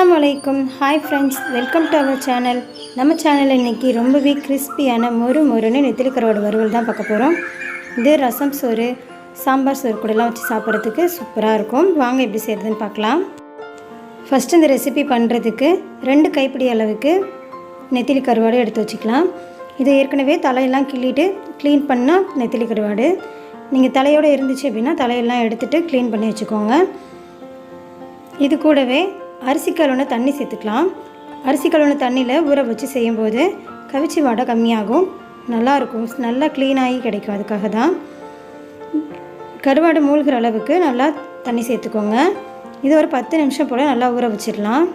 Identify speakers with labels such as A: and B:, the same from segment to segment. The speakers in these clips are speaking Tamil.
A: அலைக்கும். Hi friends welcome to our channel நம்ம சேனலில் இன்றைக்கி ரொம்பவே கிறிஸ்பியான மொறு மொறுன்னு நெத்திலி கருவாடு வறுவல் தான் பார்க்க போகிறோம் இது ரசம் சோறு சாம்பார் சோறு கூடலாம் வச்சு சாப்பிட்றதுக்கு சூப்பராக இருக்கும். வாங்க எப்படி செய்கிறதுன்னு பார்க்கலாம். ஃபஸ்ட்டு இந்த ரெசிபி பண்ணுறதுக்கு ரெண்டு கைப்பிடி அளவுக்கு நெத்திலி கருவாடு எடுத்து வச்சுக்கலாம். இதை ஏற்கனவே தலையெல்லாம் கிள்ளிட்டு க்ளீன் பண்ணால் நெத்திலி கருவாடு நீங்கள் தலையோடு இருந்துச்சு அப்படின்னா தலையெல்லாம் எடுத்துகிட்டு க்ளீன் பண்ணி வச்சுக்கோங்க. இது கூடவே அரிசி கழுவுன தண்ணி சேர்த்துக்கலாம். அரிசி கழுவுன தண்ணியில் ஊற வச்சு செய்யும்போது கவிச்சி வாடை கம்மியாகும். நல்லாயிருக்கும் நல்லா க்ளீனாகி கிடைக்கும். அதுக்காக தான். கருவாடு மூழ்கிற அளவுக்கு நல்லா தண்ணி சேர்த்துக்கோங்க. இது ஒரு பத்து நிமிஷம் போல் நல்லா ஊற வச்சிடலாம்.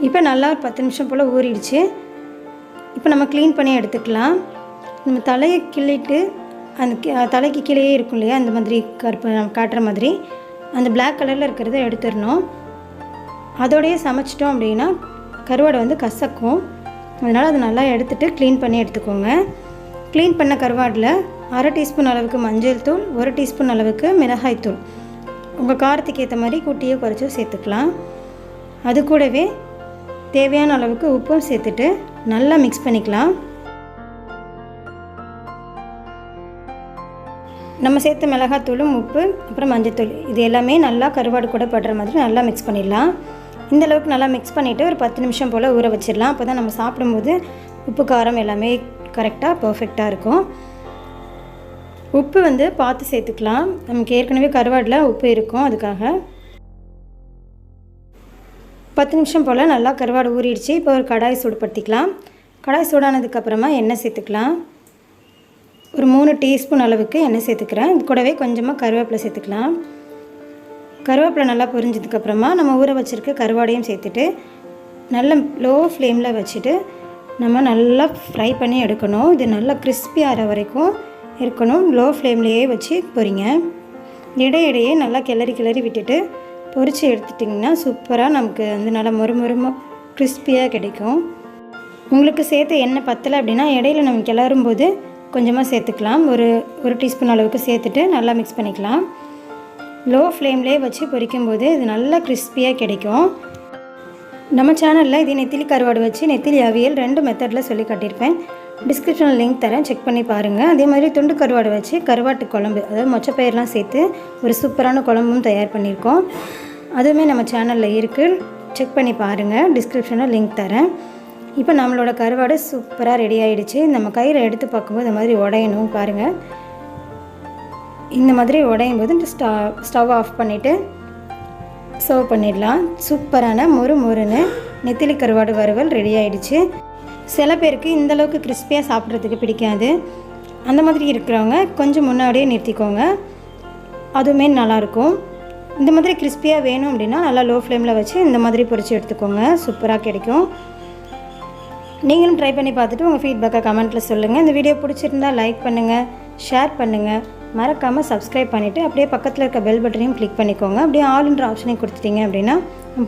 A: இப்போ நல்லா ஒரு பத்து நிமிஷம் போல் ஊறிடுச்சு. இப்போ நம்ம க்ளீன் பண்ணி எடுத்துக்கலாம். நம்ம தலையை கிள்ளிட்டு அந்த கி- தலைக்கு கீழேயே இருக்கும் இல்லையா? அந்த மாதிரி கருப்பு காட்டுற மாதிரி. அந்த பிளாக் கலரில் இருக்கிறத எடுத்துடணும். அதோடையே சமைச்சிட்டோம் அப்படின்னா கருவாடை வந்து கசக்கும். அதனால் அதை நல்லா எடுத்துகிட்டு க்ளீன் பண்ணி எடுத்துக்கோங்க. க்ளீன் பண்ண கருவாடில் அரை டீஸ்பூன் அளவுக்கு மஞ்சள் தூள் ஒரு டீஸ்பூன் அளவுக்கு மிளகாய் தூள். உங்கள் காரத்துக்கு ஏற்ற மாதிரி கூட்டியோ குறைச்சோ சேர்த்துக்கலாம். அது கூடவே தேவையான அளவுக்கு உப்பும் சேர்த்துட்டு நல்லா மிக்ஸ் பண்ணிக்கலாம். நம்ம சேர்த்த மிளகாத்தூளும் உப்பு அப்புறம் மஞ்சத்தூள். இது எல்லாமே நல்லா கருவாடு கூட படுற மாதிரி நல்லா மிக்ஸ் பண்ணிடலாம். இந்த அளவுக்கு நல்லா மிக்ஸ் பண்ணிவிட்டு ஒரு பத்து நிமிஷம் போல் ஊற வச்சிடலாம். அப்போ தான் நம்ம சாப்பிடும்போது உப்பு காரம் எல்லாமே கரெக்டாக பர்ஃபெக்டாக இருக்கும். உப்பு வந்து பார்த்து சேர்த்துக்கலாம். நமக்கு ஏற்கனவே கருவாடில் உப்பு இருக்கும் அதுக்காக. பத்து நிமிஷம் போல் நல்லா கருவாடு ஊறிடுச்சு. இப்போ ஒரு கடாய் சூடுபடுத்திக்கலாம். கடாய் சூடானதுக்கப்புறமா எண்ணெய் சேர்த்துக்கலாம். ஒரு மூணு டீஸ்பூன் அளவுக்கு எண்ணெய் சேர்த்துக்கிறேன். இது கூடவே கொஞ்சமாக கருவேப்பிலை சேர்த்துக்கலாம். கருவேப்பிலை நல்லா பொரிஞ்சதுக்கப்புறமா நம்ம ஊற வச்சுருக்க கருவாடையும் சேர்த்துட்டு நல்ல லோ ஃப்ளேமில் வச்சுட்டு நம்ம நல்லா ஃப்ரை பண்ணி எடுக்கணும். இது நல்லா கிறிஸ்பியாகிற வரைக்கும் இருக்கணும். லோ ஃப்ளேம்லேயே வச்சு பொறிங்க இடையிடையே நல்லா கிளறி கிளறி விட்டுட்டு பொரித்து எடுத்துட்டிங்கன்னா சூப்பராக நமக்கு வந்து நல்லா மொறு கிறிஸ்பியாக கிடைக்கும். உங்களுக்கு சேர்த்து எண்ணெய் பத்தலை அப்படின்னா இடையில நம்ம கிளறும் போது கொஞ்சமாக சேர்த்துக்கலாம். ஒரு ஒரு டீஸ்பூன் அளவுக்கு சேர்த்துட்டு நல்லா மிக்ஸ் பண்ணிக்கலாம். லோ ஃப்ளேம்லேயே வச்சு பொரிக்கும்போது இது நல்லா கிறிஸ்பியாக கிடைக்கும். நம்ம சேனலில் இது நெத்திலி கருவாடு வச்சு நெத்திலி அவியல் ரெண்டு மெத்தடில் சொல்லி காட்டியிருப்பேன். டிஸ்கிரிப்ஷனில் லிங்க் தரேன். செக் பண்ணி பாருங்கள் அதே மாதிரி துண்டு கருவாடு வச்சு கருவாட்டு குழம்பு அதாவது மொச்சப்பயிரெலாம் சேர்த்து ஒரு சூப்பரான குழம்பும் தயார் பண்ணியிருக்கோம். அதுவுமே நம்ம சேனலில் இருக்குது செக் பண்ணி பாருங்கள் டிஸ்கிரிப்ஷனில் லிங்க் தரேன். இப்போ நம்மளோட கருவாடு சூப்பராக ரெடி ஆகிடுச்சு நம்ம கையில் எடுத்து பார்க்கும்போது இந்த மாதிரி உடையணும் பாருங்கள் இந்த மாதிரி உடையும் போது ஸ்டவ் ஸ்டவ் ஆஃப் பண்ணிவிட்டு சர்வ் பண்ணிடலாம். சூப்பரான மொறு மொறுன்னு நெத்திலி கருவாடு வறுவல் ரெடி ஆகிடுச்சு சில பேருக்கு இந்த அளவுக்கு கிறிஸ்பியாக சாப்பிட்றதுக்கு பிடிக்காது. அந்த மாதிரி இருக்கிறவங்க கொஞ்சம் முன்னாடியே நிறுத்திக்கோங்க. அதுவுமே நல்லாயிருக்கும். இந்த மாதிரி கிறிஸ்பியாக வேணும் அப்படின்னா நல்லா லோ ஃப்ளேமில் வச்சு இந்த மாதிரி பொறிச்சு எடுத்துக்கோங்க. சூப்பராக கிடைக்கும். நீங்களும் ட்ரை பண்ணி பார்த்துட்டு உங்கள் ஃபீட்பேக்கை கமெண்ட்டில் சொல்லுங்கள் இந்த வீடியோ பிடிச்சிருந்தா லைக் பண்ணுங்கள் ஷேர் பண்ணுங்கள் மறக்காமல் சப்ஸ்கிரைப் பண்ணிவிட்டு அப்படியே பக்கத்தில் இருக்க பெல் பட்டனையும் கிளிக் பண்ணிக்கோங்க. அப்படியே ஆல்ன்ற ஆப்ஷனையும் கொடுத்துட்டீங்க அப்படின்னா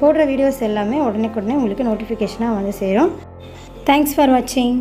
A: போடுற வீடியோஸ் எல்லாமே உடனே உடனே உங்களுக்கு நோட்டிஃபிகேஷனாக வந்து சேரும். தேங்க்ஸ் ஃபார் வாட்சிங்